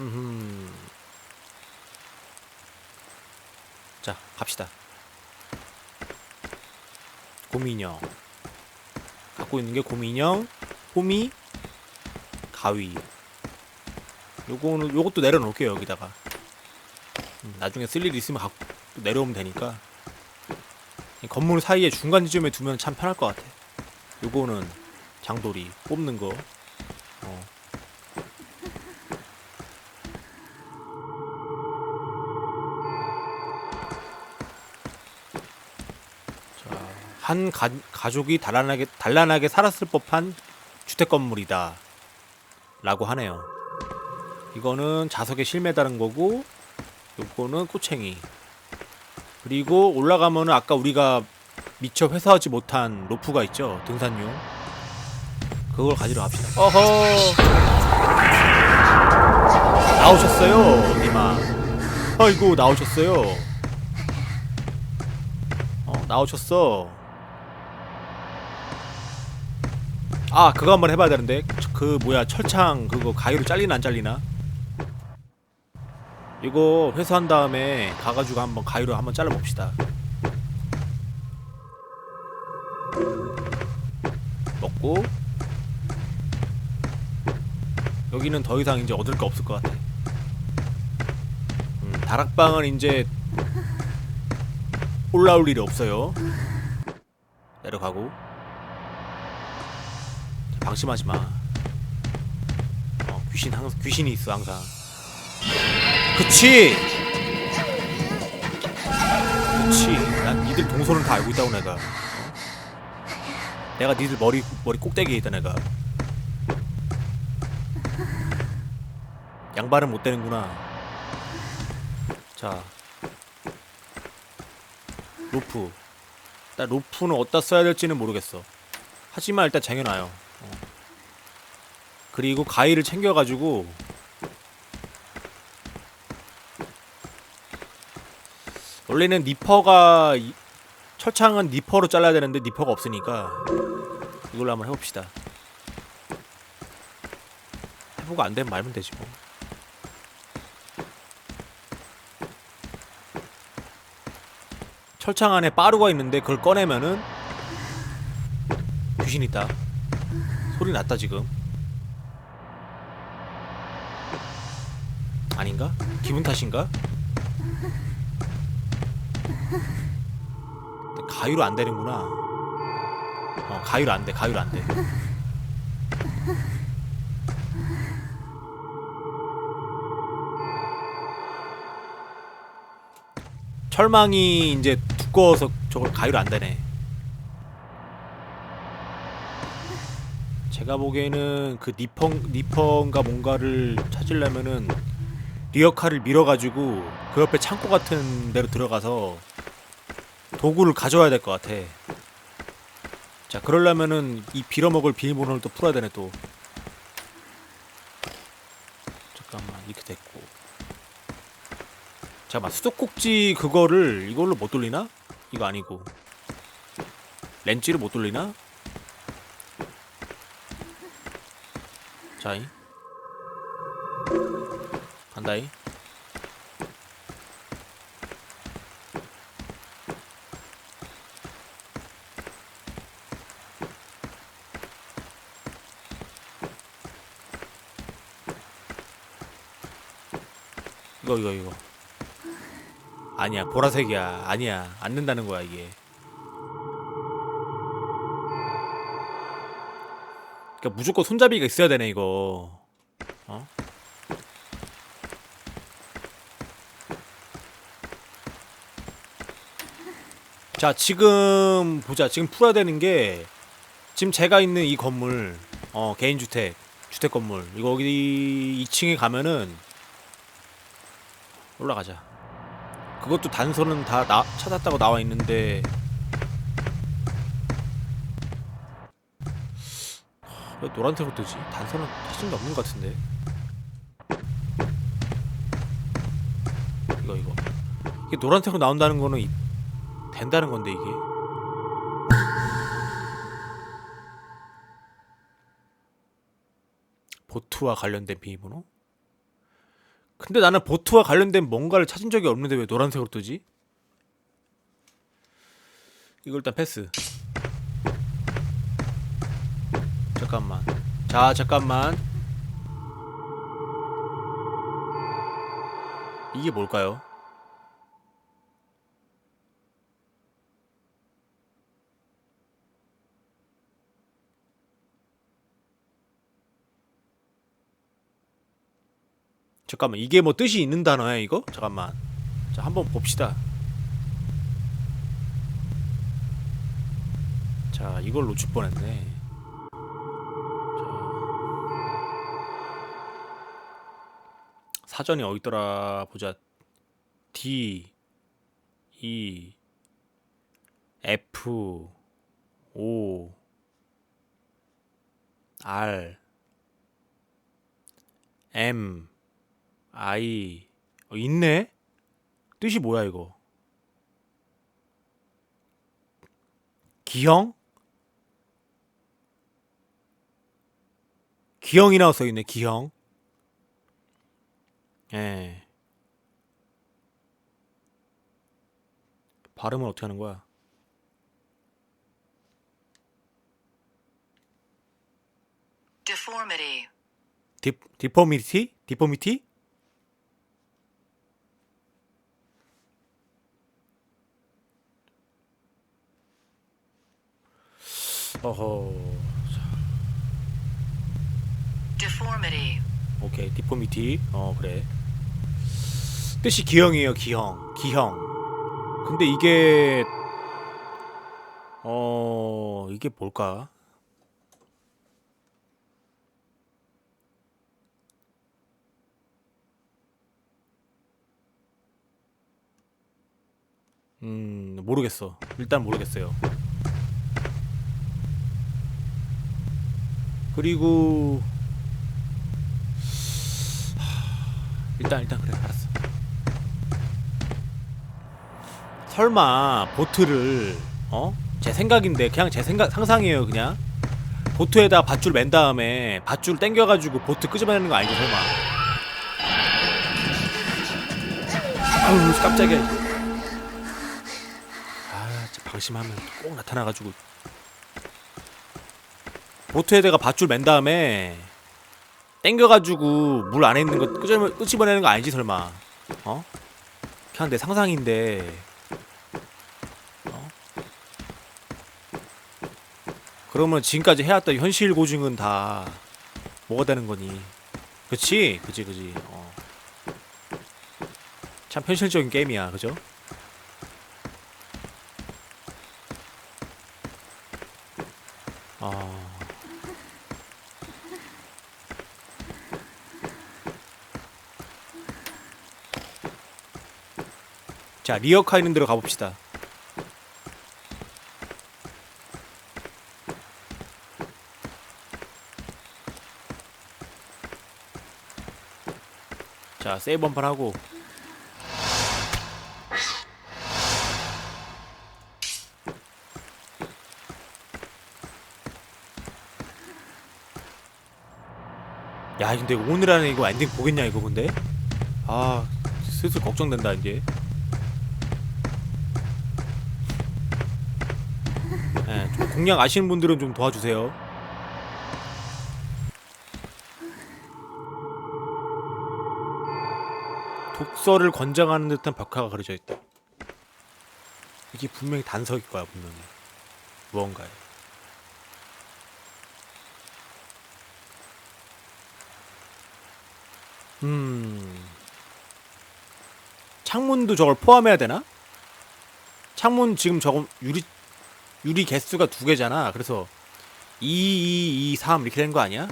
음. 자, 갑시다. 곰인형. 갖고 있는 게 곰인형, 호미, 가위. 요거는 요것도 내려놓을게요 여기다가. 음, 나중에 쓸 일 있으면 갖고 또 내려오면 되니까. 이 건물 사이에 중간 지점에 두면 참 편할 것 같아. 요거는 장돌이 뽑는 거. 한 가, 가족이 단란하게 단란하게 살았을 법한 주택 건물이다. 라고 하네요. 이거는 자석에 실매다른 거고 요거는 꼬챙이. 그리고 올라가면은 아까 우리가 미처 회수하지 못한 로프가 있죠. 등산용. 그걸 가지러 갑시다. 어허. 나오셨어요, 니마. 아이고 나오셨어요. 어, 나오셨어. 아, 그거 한번 해봐야 되는데. 그 뭐야 철창 그거 가위로 잘리나 안 잘리나? 이거 회수한 다음에 가가지고 한번 가위로 한번 잘라봅시다. 먹고 여기는 더 이상 이제 얻을 거 없을 것 같아. 음, 다락방은 이제 올라올 일이 없어요. 내려가고 방심하지 마. 어, 귀신 항상 귀신이 있어 항상. 그치. 그치. 난 니들 동선을 다 알고 있다고 내가. 어? 내가 니들 머리 머리 꼭대기에 있다 내가. 양발은 못 되는구나. 자. 로프. 일단 로프는 어디다 써야 될지는 모르겠어. 하지만 일단 쟁여놔요. 어. 그리고 가위를 챙겨가지고 원래는 니퍼가 이- 철창은 니퍼로 잘라야 되는데 니퍼가 없으니까 이걸로 한번 해봅시다. 해보고 안 되면 말면 되지 뭐. 철창 안에 빠루가 있는데 그걸 꺼내면은 귀신 있다. 소리 났다 지금. 아닌가? 기분 탓인가? 가위로 안 되는구나. 어, 가위로 안 돼. 가위로 안 돼. 철망이 이제 두꺼워서 저걸 가위로 안 되네. 제가 보기에는 그 니펑 니펑가 뭔가를 찾으려면은 리어카를 밀어가지고 그 옆에 창고 같은 데로 들어가서 도구를 가져와야 될 것 같아. 자, 그러려면은 이 빌어먹을 비밀번호를 또 풀어야 되네 또. 잠깐만 이렇게 됐고. 잠깐만 수도꼭지 그거를 이걸로 못 돌리나? 이거 아니고. 렌즈를 못 돌리나? 자이. 간다이. 이거 이거 이거. 아니야 보라색이야. 아니야. 안 된다는 거야 이게. 그러니까 무조건 손잡이가 있어야 되네 이거 자 지금 보자. 지금 풀어야 되는 게 지금 제가 있는 이 건물 어 개인주택 주택 건물. 이거 여기 2층에 가면은 올라가자. 그것도 단서는 다 나, 찾았다고 나와 있는데. 왜 노란색으로 뜨지? 단서는 게 없는 것 같은데. 이거 이거. 이게 노란색으로 나온다는 거는 이- 된다는 건데 이게 보트와 관련된 비밀번호? 근데 나는 보트와 관련된 뭔가를 찾은 적이 없는데 왜 노란색으로 뜨지? 이거 일단 패스. 잠깐만. 자, 잠깐만. 이게 뭘까요? 잠깐만 이게 뭐 뜻이 있는 단어야 이거? 잠깐만. 자 한번 봅시다. 자 이걸 놓칠 뻔했네. 자. 사전이 어디더라 보자. D E F O R M 아이 어, 있네? 뜻이 뭐야 이거? 기형? 기형이라고 써 있네 기형 예 발음은 어떻게 하는 거야? Deformity. 디, 디포미티? 디포미티? 어허. Deformity. 오케이. 디포미티 어 그래. 뜻이 기형이에요 기형. 기형. 근데 이게 어 이게 뭘까? 음 모르겠어. 일단 모르겠어요 그리고 일단 일단 그래 알았어. 설마 보트를 어? 제 생각인데 그냥 제 생각 상상이에요 그냥 보트에다 밧줄 맨 다음에 밧줄 당겨가지고 보트 끄집어내는 거 아니죠 설마? 아우 깜짝이야. 아 방심하면 꼭 나타나가지고 보트에다가 밧줄 맨 다음에 땡겨가지고 물 안에 있는 거 끄집어, 끄집어내는 거 아니지 설마 어? 그냥 내 상상인데 어? 그러면 지금까지 해왔던 현실 고증은 다 뭐가 되는 거니 그치? 그치 그치 어. 참 현실적인 게임이야 그죠? 아... 자 리어카 있는 데로 가봅시다. 자 세이브 한판 하고. 야 근데 오늘 안에 이거 엔딩 보겠냐 이거 근데? 아 슬슬 걱정된다 이제 공략 아시는 분들은 좀 도와주세요. 독서를 권장하는 듯한 벽화가 그려져 있다. 이게 분명히 단서일 거야 분명히. 무언가에. 음. 창문도 저걸 포함해야 되나? 창문 지금 저거 유리 유리 개수가 두 개잖아. 그래서 2, 2, 2, 3 이렇게 되는 거 아니야?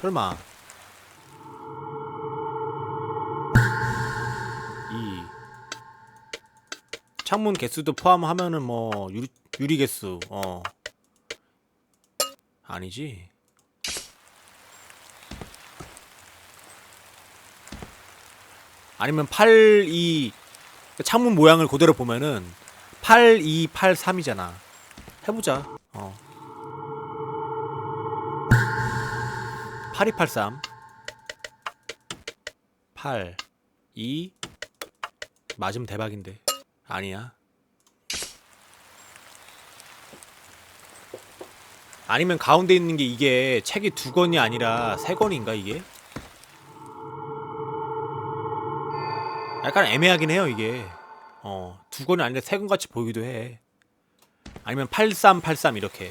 설마. 2. 창문 개수도 포함하면은 뭐 유리 유리 개수. 어. 아니지. 아니면 8, 2 창문 모양을 그대로 보면은 8, 2, 8, 3이잖아. 해보자. 어. 8283 8 2 맞으면 대박인데 아니야 아니면 가운데 있는 게 이게 책이 두 권이 아니라 세 권인가 이게? 약간 애매하긴 해요 이게 어두 권이 아니라 세 권 같이 보이기도 해 아니면 8383 이렇게.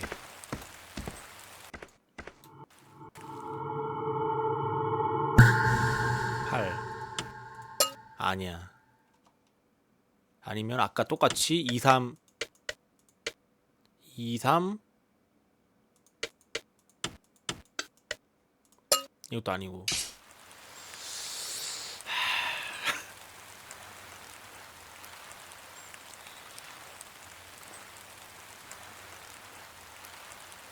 팔. 아니야. 아니면 아까 똑같이 23 23 이것도 아니고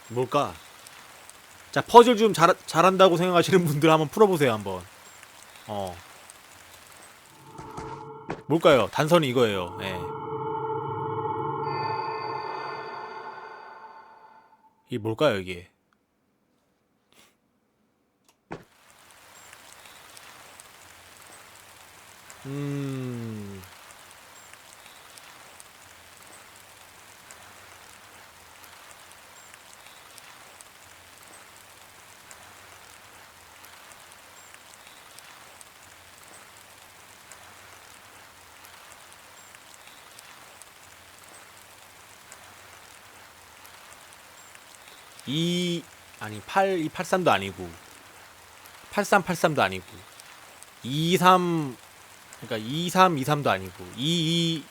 뭘까? 자 퍼즐 좀 잘, 잘한다고 생각하시는 분들 한번 풀어보세요 한번 어 뭘까요? 단선이 이거예요 예. 이게 뭘까요 이게 음 이 아니 8 2 83도 아니고 8383도 아니고 23 그러니까 23 23도 아니고 22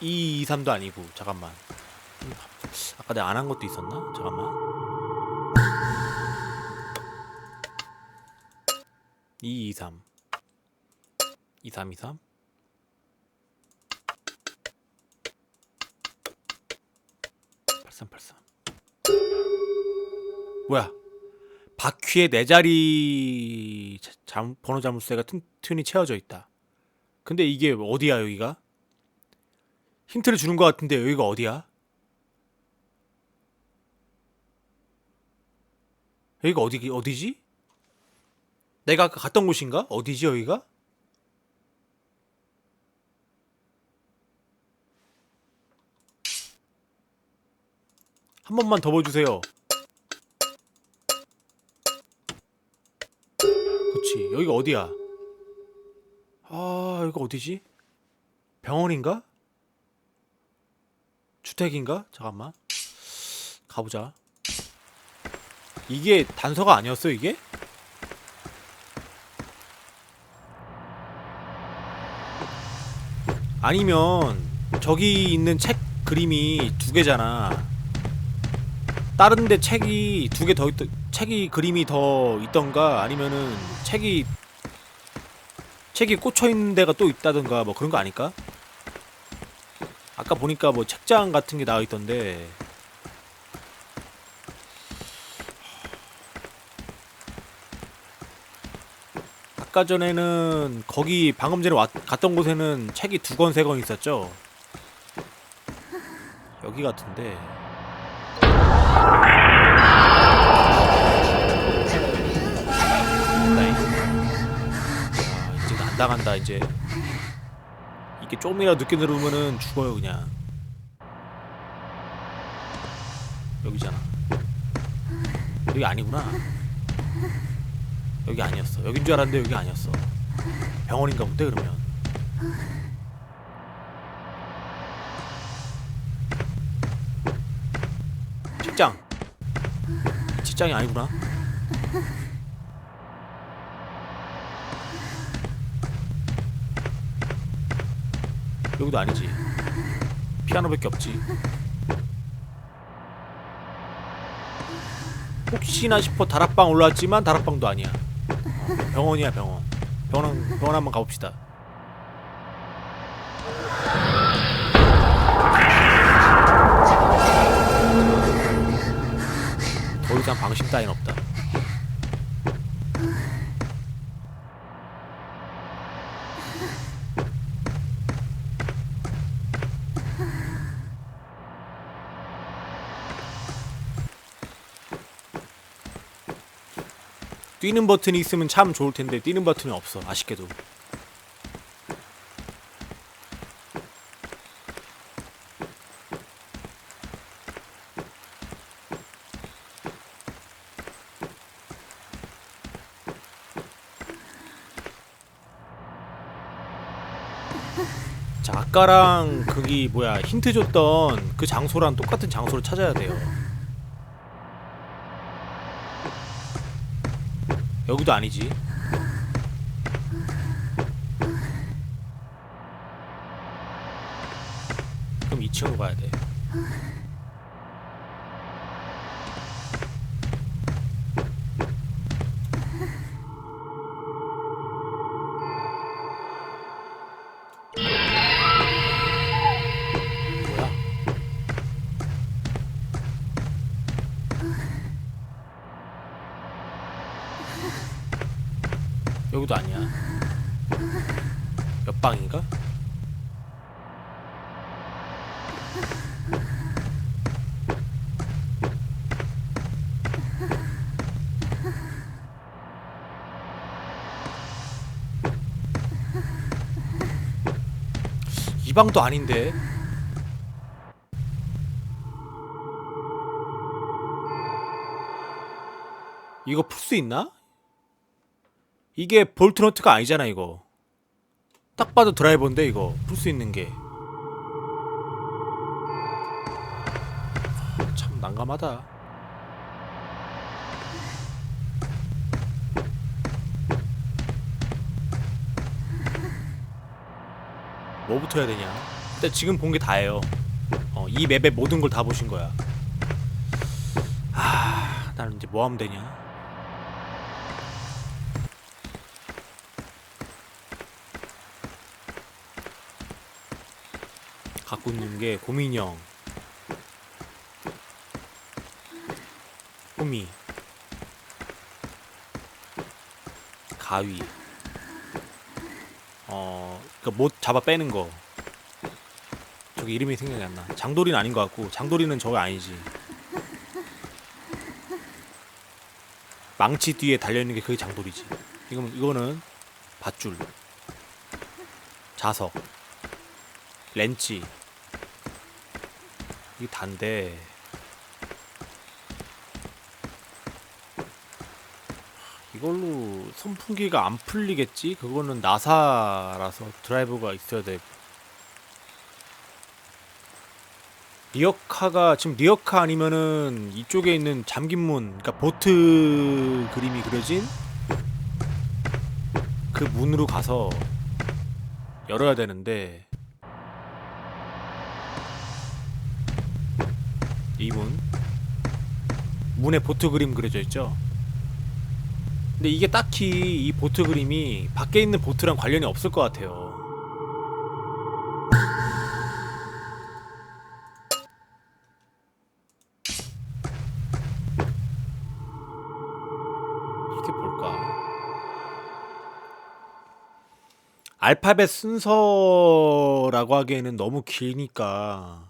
2 23도 아니고 잠깐만. 음, 아까 내가 안 한 것도 있었나? 잠깐만. 2 23 23 23 8383 뭐야? 바퀴에 네 자리 자- 자- 번호 자물쇠가 튼 튼히 채워져 있다. 근데 이게 어디야 여기가? 힌트를 주는 것 같은데 여기가 어디야? 여기가 어디 어디지? 내가 아까 갔던 곳인가? 어디지 여기가? 한 번만 더 보여주세요. 여기가 어디야? 아 여기가 어디지? 병원인가? 주택인가? 잠깐만. 가보자. 이게 단서가 아니었어 이게? 아니면 저기 있는 책 그림이 두 개잖아. 다른데 책이 두 개 더 있, 책이 그림이 더 있던가 아니면은 책이 책이 꽂혀 있는 데가 또 있다던가 뭐 그런 거 아닐까? 아까 보니까 뭐 책장 같은 게 나와 있던데 아까 전에는 거기 방금 전에 왔, 갔던 곳에는 책이 두 권 세 권 있었죠. 여기 같은데. 아, 이제. 이게 조금이라도 늦게 들어오면은 죽어요 그냥. 여기잖아. 여기 아니구나. 여기 아니었어. 여긴 줄 알았는데 여기 아니었어. 병원인가 본데 그러면. 직장. 직장이 아니구나. 여기도 아니지. 피아노밖에 없지. 혹시나 싶어 다락방 올라왔지만 다락방도 아니야. 병원이야 병원. 병원 병원 한번 가봅시다. 더 이상 방심 따윈 없다. 뛰는 버튼이 있으면 참 좋을 텐데 뛰는 버튼이 없어 아쉽게도. 아까랑 그기 뭐야 힌트 줬던 그 장소랑 똑같은 장소를 찾아야 돼요. 여기도 아니지. 그럼 2층으로 가야 돼. 이 방도 아닌데. 이거 풀 수 있나? 이게 볼트너트가 아니잖아 이거 딱 봐도 드라이버인데 이거 풀 수 있는 게 참 난감하다 뭐부터 해야 되냐. 근데 지금 본 게 다예요. 어, 이 맵의 모든 걸 다 보신 거야. 아 나는 이제 뭐 하면 되냐. 갖고 있는 게 고민형, 호미, 가위, 어, 그못 잡아 빼는 거. 저기 이름이 생각이 안 나. 장도리는 아닌 것 같고, 장도리는 저거 아니지. 망치 뒤에 달려 있는 게 그게 장도리지. 이거는 이거는 밧줄, 자석, 렌치. 이게 단데 이걸로 선풍기가 안 풀리겠지? 그거는 나사라서 드라이버가 있어야 돼. 리어카가 지금 리어카 아니면은 이쪽에 있는 잠긴 문, 그러니까 보트 그림이 그려진 그 문으로 가서 열어야 되는데 이 문 문에 보트 그림 그려져 있죠. 근데 이게 딱히 이 보트 그림이 밖에 있는 보트랑 관련이 없을 것 같아요. 이게 뭘까? 알파벳 순서라고 하기에는 너무 기니까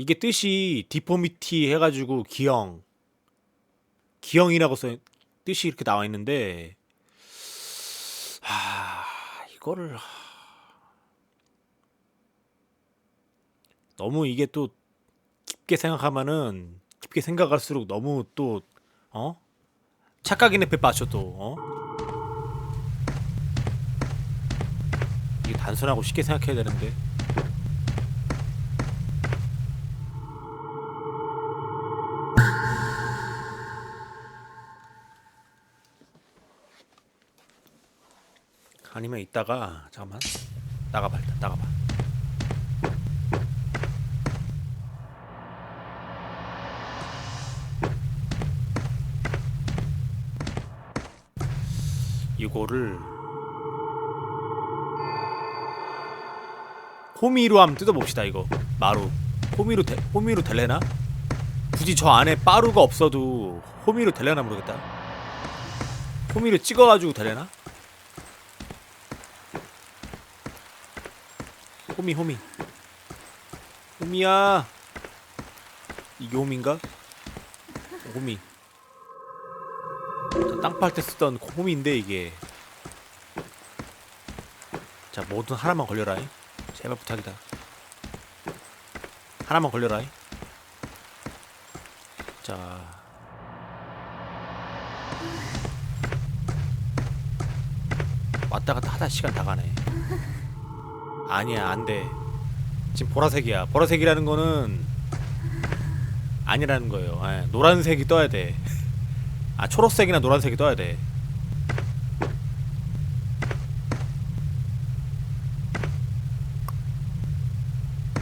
이게 뜻이 디포미티 해가지고 기형 기형이라고 써 뜻이 이렇게 나와 있는데 하 이거를 하, 너무 이게 또 깊게 생각하면은 깊게 생각할수록 너무 또 어? 착각의 늪에 빠져 또 어? 이게 단순하고 쉽게 생각해야 되는데 아니면 이따가 잠깐만 나가봐 일단 나가봐 이거를 호미로 한번 뜯어봅시다 이거 마루 호미로 되, 호미로 될래나? 굳이 저 안에 빠루가 없어도 호미로 될래나 모르겠다 호미로 찍어가지고 될래나? 호미 호미. 호미야. 이게 호미인가? 호미. 땅 팔 때 쓰던 호미인데 이게. 자 뭐든 하나만 걸려라잉. 제발 부탁이다. 하나만 걸려라잉. 자. 왔다 갔다 하다 시간 다 가네. 아니야, 안 돼. 지금 보라색이야. 보라색이라는 거는 아니라는 거예요. 예, 노란색이 떠야 돼. 아, 초록색이나 노란색이 떠야 돼.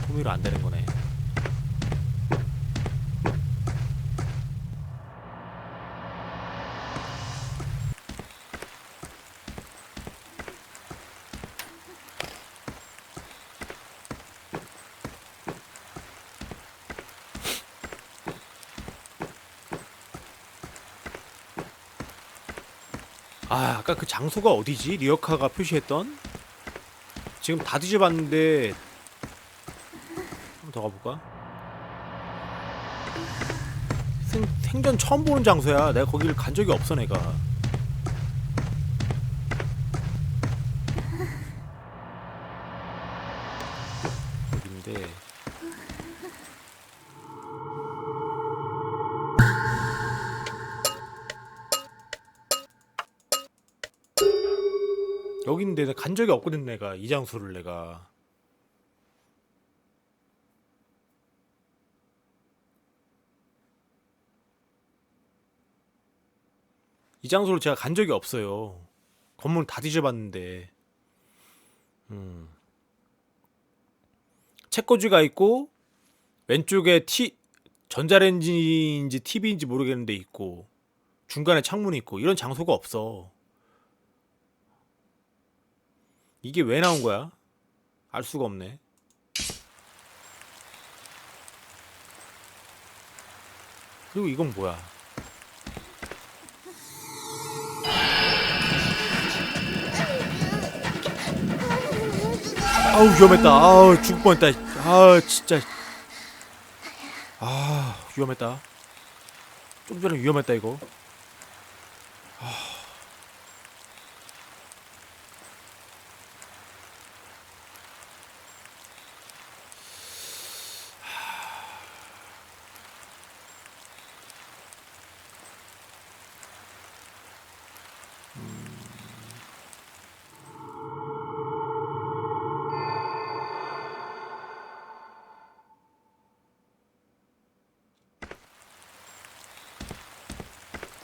호미로 안 되는 거네. 아, 아까 그 장소가 어디지? 리어카가 표시했던? 지금 다 뒤져봤는데 한 번 더 가볼까? 생, 생전 처음 보는 장소야. 내가 거기를 간 적이 없어, 내가. 내가 간 적이 없거든 내가. 이 장소를 내가. 이 장소를 제가 간 적이 없어요. 건물 다 뒤져봤는데. 음. 책꽂이가 있고 왼쪽에 티 전자레인지인지 TV인지 모르겠는데 있고 중간에 창문이 있고 이런 장소가 없어 이게 왜 나온 거야? 알 수가 없네. 그리고 이건 뭐야? 아우 위험했다. 아우 죽을 뻔했다. 아 진짜. 아 위험했다. 좀 전에 위험했다 이거.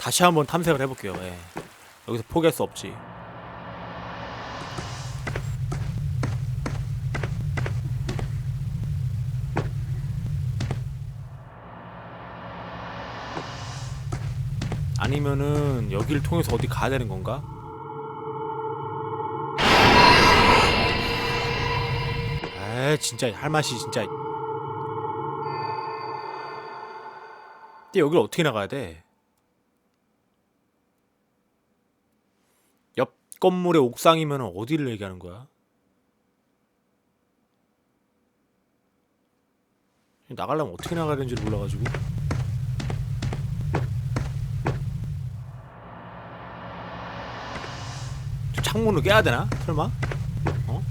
다시 한번 탐색을 해볼게요. 예. 여기서 포기할 수 없지. 아니면은 여기를 통해서 어디 가야 되는 건가? 에 진짜 할 맛이 진짜. 근데 여기를 어떻게 나가야 돼? 옆 건물의 옥상이면 어디를 얘기하는 거야? 나가려면 어떻게 나가야 되는지 몰라가지고 저 창문을 깨야 되나? 설마? 어?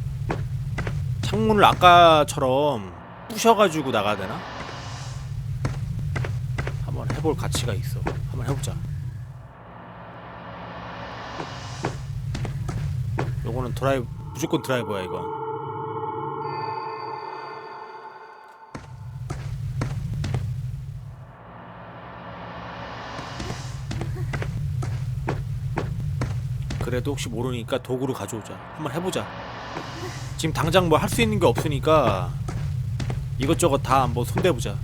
창문을 아까처럼 부셔가지고 나가야 되나? 한번 해볼 가치가 있어 한번 해보자 요거는 드라이브 무조건 드라이버야 이건 그래도 혹시 모르니까 도구를 가져오자. 한번 해보자. 지금 당장 뭐 할 수 있는 게 없으니까 이것저것 다 한번 손대보자